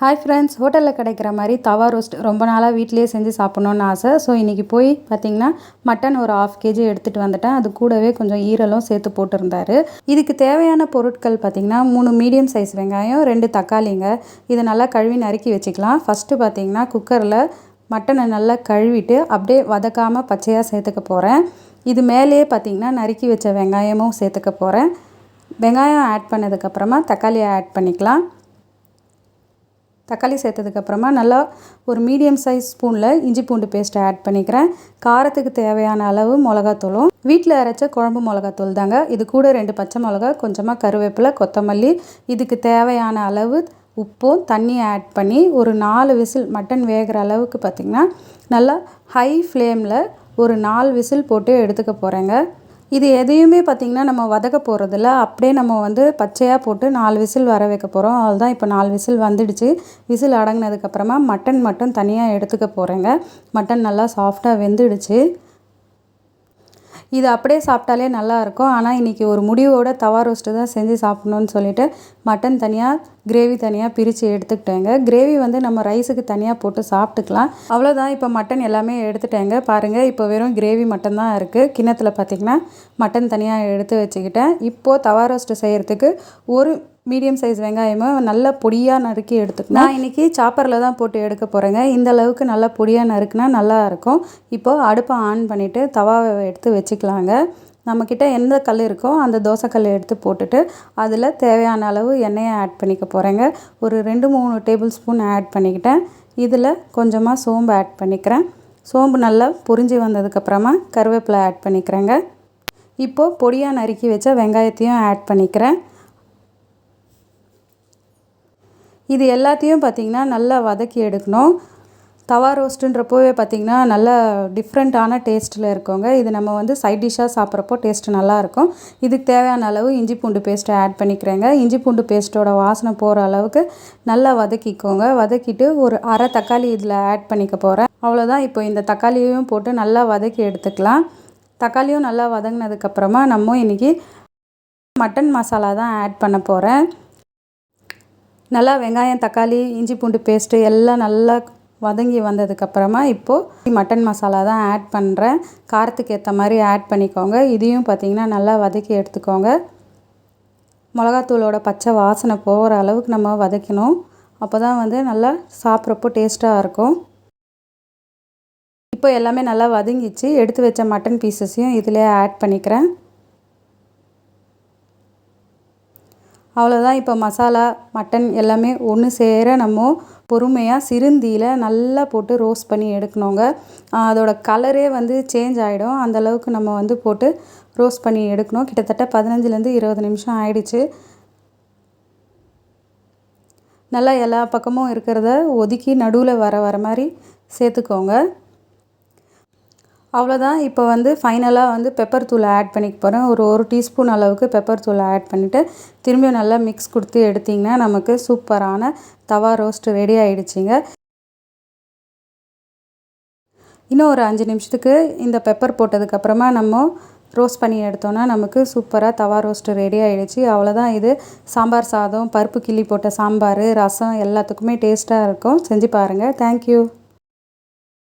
Hi friends ஹோட்டலில் கிடைக்கிற மாதிரி தவா ரோஸ்ட் ரொம்ப நாளாக வீட்டிலேயே செஞ்சு சாப்பிட்ணுன்னு ஆசை. ஸோ இன்றைக்கி போய் பார்த்திங்கன்னா மட்டன் ஒரு ஆஃப் கேஜி எடுத்துகிட்டு வந்துட்டேன். அது கூடவே கொஞ்சம் ஈரலும் சேர்த்து போட்டிருந்தார். இதுக்கு தேவையான பொருட்கள் பார்த்திங்கன்னா மூணு மீடியம் சைஸ் வெங்காயம் ரெண்டு தக்காளிங்க. இதை நல்லா கழுவி நறுக்கி வச்சுக்கலாம். ஃபஸ்ட்டு பார்த்திங்கன்னா குக்கரில் மட்டனை நல்லா கழுவிட்டு அப்படியே வதக்காமல் பச்சையாக சேர்த்துக்க போகிறேன் இது மேலேயே பார்த்திங்கன்னா நறுக்கி வச்ச வெங்காயமும் சேர்த்துக்க போகிறேன் வெங்காயம் ஆட் பண்ணதுக்கப்புறமா தக்காளியை ஆட் பண்ணிக்கலாம். தக்காளி சேர்த்ததுக்கப்புறமா நல்லா ஒரு மீடியம் சைஸ் ஸ்பூனில் இஞ்சி பூண்டு பேஸ்ட்டை ஆட் பண்ணிக்கிறேன். காரத்துக்கு தேவையான அளவு மிளகாத்தூளும் வீட்டில் அரைச்ச குழம்பு மிளகாத்தூள் தாங்க. இது கூட ரெண்டு பச்சை மிளகா கொஞ்சமாக கருவேப்பிலை கொத்தமல்லி. இதுக்கு தேவையான அளவு உப்பும் தண்ணியை ஆட் பண்ணி ஒரு நாலு விசில் மட்டன் வேகிற அளவுக்கு பார்த்திங்கன்னா நல்லா ஹை ஃப்ளேமில் ஒரு நாலு விசில் போட்டு எடுத்துக்க போகிறேங்க இது எதையுமே பார்த்திங்கன்னா நம்ம வதக்க போகிறதில்ல அப்படியே நம்ம வந்து பச்சையாக போட்டு நாலு விசில் வர வைக்க போகிறோம் அதுதான் இப்போ நாலு விசில் வந்துடுச்சு. விசில் அடங்கினதுக்கப்புறமா மட்டன் மட்டும் தனியாக எடுத்துக்க போகிறேங்க மட்டன் நல்லா சாஃப்டாக வெந்துடுச்சு. இது அப்படியே சாப்பிட்டாலே நல்லாயிருக்கும். ஆனால் இன்றைக்கி ஒரு முடிவோட தவா ரோஸ்ட்டு தான் செஞ்சு சாப்பிட்ணுன்னு சொல்லிவிட்டு மட்டன் தனியாக கிரேவி தனியாக பிரித்து எடுத்துக்கிட்டேங்க. கிரேவி வந்து நம்ம ரைஸுக்கு தனியாக போட்டு சாப்பிட்டுக்கலாம். அவ்வளோதான் இப்போ மட்டன் எல்லாமே எடுத்துட்டேங்க. பாருங்கள் இப்போ வெறும் கிரேவி மட்டும் தான் இருக்குது கிண்ணத்தில் பார்த்திங்கன்னா மட்டன் தனியாக எடுத்து வச்சுக்கிட்டேன். இப்போது தவா ரோஸ்ட்டு செய்கிறதுக்கு ஒரு மீடியம் சைஸ் வெங்காயமும் நல்லா பொடியாக நறுக்கி எடுத்துக்கணும். நான் இன்றைக்கி சாப்பரில் தான் போட்டு எடுக்க போகிறேங்க இந்த அளவுக்கு நல்லா பொடியாக நறுக்குனா நல்லா இருக்கும். இப்போது அடுப்பை ஆன் பண்ணிவிட்டு தவாவை எடுத்து வச்சுக்கலாங்க. நம்மக்கிட்ட எந்த கல் இருக்கோ அந்த தோசைக்கல் எடுத்து போட்டுட்டு அதில் தேவையான அளவு எண்ணெயை ஆட் பண்ணிக்க போகிறேங்க ஒரு ரெண்டு மூணு டேபிள் ஸ்பூன் ஆட் பண்ணிக்கிட்டேன். இதில் கொஞ்சமாக சோம்பு ஆட் பண்ணிக்கிறேன். சோம்பு நல்லா பொரிஞ்சு வந்ததுக்கப்புறமா கருவேப்பிலை ஆட் பண்ணிக்கிறேங்க. இப்போது பொடியாக நறுக்கி வச்ச வெங்காயத்தையும் ஆட் பண்ணிக்கிறேன். இது எல்லாத்தையும் பார்த்திங்கன்னா நல்லா வதக்கி எடுக்கணும். தவா ரோஸ்ட்டுன்றப்போவே பார்த்திங்கன்னா நல்லா டிஃப்ரெண்ட்டான டேஸ்ட்டில் இருக்கோங்க. இது நம்ம வந்து சைட் டிஷ்ஷாக சாப்பிட்றப்போ டேஸ்ட்டு நல்லாயிருக்கும். இதுக்கு தேவையான அளவு இஞ்சி பூண்டு பேஸ்ட்டை ஆட் பண்ணிக்கிறேங்க. இஞ்சி பூண்டு பேஸ்ட்டோட வாசனை போகிற அளவுக்கு நல்லா வதக்கிக்கோங்க. வதக்கிட்டு ஒரு அரை தக்காளி இதில் ஆட் பண்ணிக்க போகிறேன் அவ்வளோதான் இப்போ இந்த தக்காளியையும் போட்டு நல்லா வதக்கி எடுத்துக்கலாம். தக்காளியும் நல்லா வதங்கினதுக்கப்புறமா நம்ம இன்றைக்கி மட்டன் மசாலா தான் ஆட் பண்ண போகிறேன் நல்லா வெங்காயம் தக்காளி இஞ்சி பூண்டு பேஸ்ட்டு எல்லாம் நல்லா வதங்கி வந்ததுக்கப்புறமா இப்போது மட்டன் மசாலா தான் ஆட் பண்ணுறேன் காரத்துக்கு ஏற்ற மாதிரி ஆட் பண்ணிக்கோங்க. இதையும் பார்த்திங்கன்னா நல்லா வதக்கி எடுத்துக்கோங்க. மிளகாத்தூளோட பச்சை வாசனை போகிற அளவுக்கு நம்ம வதக்கணும். அப்போ தான் வந்து நல்லா சாப்பிட்றப்போ டேஸ்ட்டாக இருக்கும். இப்போ எல்லாமே நல்லா வதங்கிச்சு. எடுத்து வச்ச மட்டன் பீசஸையும் இதிலே ஆட் பண்ணிக்கிறேன். அவ்வளோதான் இப்போ மசாலா மட்டன் எல்லாமே ஒன்று சேர நம்ம பொறுமையாக சிறுந்தியில் நல்லா போட்டு ரோஸ்ட் பண்ணி எடுக்கணுங்க. அதோட கலரே வந்து சேஞ்ச் ஆகிடும் அந்தளவுக்கு நம்ம வந்து போட்டு ரோஸ்ட் பண்ணி எடுக்கணும். கிட்டத்தட்ட பதினஞ்சுலேருந்து இருபது நிமிஷம் ஆயிடுச்சு. நல்லா எல்லா பக்கமும் இருக்கிறத ஒதுக்கி நடுவில் வர வர மாதிரி சேர்த்துக்கோங்க. அவ்வளோதான். இப்போ வந்து ஃபைனலாக வந்து பெப்பர் தூளை ஆட் பண்ணிக்க போகிறேன் ஒரு ஒரு டீஸ்பூன் அளவுக்கு பெப்பர் தூளை ஆட் பண்ணிவிட்டு திரும்பியும் நல்லா மிக்ஸ் கொடுத்து எடுத்திங்கன்னா நமக்கு சூப்பரான தவா ரோஸ்ட் ரெடி ஆகிடுச்சிங்க இன்னும் ஒரு அஞ்சு நிமிஷத்துக்கு இந்த பெப்பர் போட்டதுக்கப்புறமா நம்ம ரோஸ்ட் பண்ணி எடுத்தோன்னா நமக்கு சூப்பராக தவா ரோஸ்ட் ரெடி ஆகிடுச்சு அவ்வளோதான். இது சாம்பார் சாதம் பருப்பு கிள்ளி போட்ட சாம்பார் ரசம் எல்லாத்துக்குமே டேஸ்ட்டாக இருக்கும். செஞ்சு பாருங்கள் தேங்க்யூ